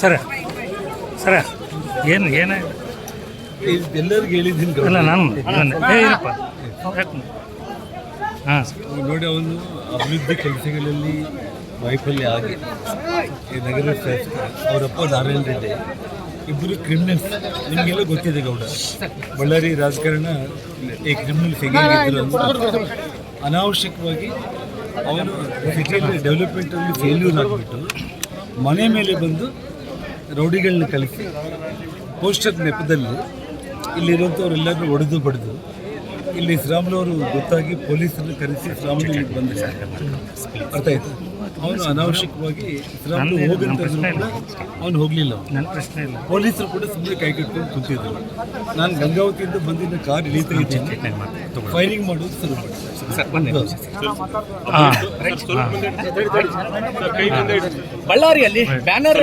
ಸರ ಸರ ಏನು ಏನ? ಎಲ್ಲರಿಗೂ ಹೇಳಿದ್ದೀನಿ. ಅಲ್ಲ ನಾನು ಏನಪ್ಪ ಏ ಇರಪ್ಪ. ಹಾಂ ನೋಡಿ ಅವನು ಅಭಿವೃದ್ಧಿ ಕೆಲಸಗಳಲ್ಲಿ ವೈಫಲ್ಯ ಆಗಿ ಈ ನಗರ ಶಾಸಕ ಅವರಪ್ಪ ನಾರಾಯಣ ರೆಡ್ಡಿ ಇಬ್ಬರು ಕ್ರಿಮಿನಲ್ಸ್ ನಿಮಗೆಲ್ಲ ಗೊತ್ತಿದೆ ಗೌಡ ಬಳ್ಳಾರಿ ರಾಜಕಾರಣ ಈ ಕ್ರಿಮಿನಲ್ಸ್ ಹೇಗೆ ಅನಾವಶ್ಯಕವಾಗಿ ಅವನು ಸಿಟಿಯಲ್ಲಿ ಡೆವಲಪ್ಮೆಂಟಲ್ಲಿ ಫೇಲ್ಯೂರ್ ಆಗಿಬಿಟ್ಟು ಮನೆ ಮೇಲೆ ಬಂದು ರೌಡಿಗಳನ್ನ ಕಲಿಸಿ ಪೋಸ್ಟರ್ ನೆಪದಲ್ಲಿ ಇಲ್ಲಿರುವಂಥವ್ರೆಲ್ಲರೂ ಒಡೆದು ಬಡಿದು ಇಲ್ಲಿ ಶ್ರಾಮ್ನವರು ಗೊತ್ತಾಗಿ ಪೊಲೀಸರನ್ನು ಕರೆಸಿ ಶ್ರೀರಾಮುಲು ಇಲ್ಲಿ ಬಂದ ಅರ್ಥ ಆಯ್ತು? ಅವನು ಅನಾವಶ್ಯಕವಾಗಿ ಶ್ರೀರಾಮುಲು ಹೋಗಂತ ಅವನು ಹೋಗಲಿಲ್ಲ. ನನ್ನ ಪ್ರಶ್ನೆ ಇಲ್ಲ. ಪೊಲೀಸರು ಕೂಡ ಸುಮ್ಮನೆ ಕೈ ಕಟ್ಕೊಂಡು ಕುಂತಿದ್ರು. ನಾನು ಗಂಗಾವತಿಯಿಂದ ಬಂದಿದ್ದ ಕಾರ್ ಇಳಿತಾ ಇದ್ದೀನಿ. ಫೈರಿಂಗ್ ಮಾಡೋದು ಶುರು ಮಾಡಿದೆ ಹಾಂ. ಬಳ್ಳಾರಿಯಲ್ಲಿ ಬ್ಯಾನರ್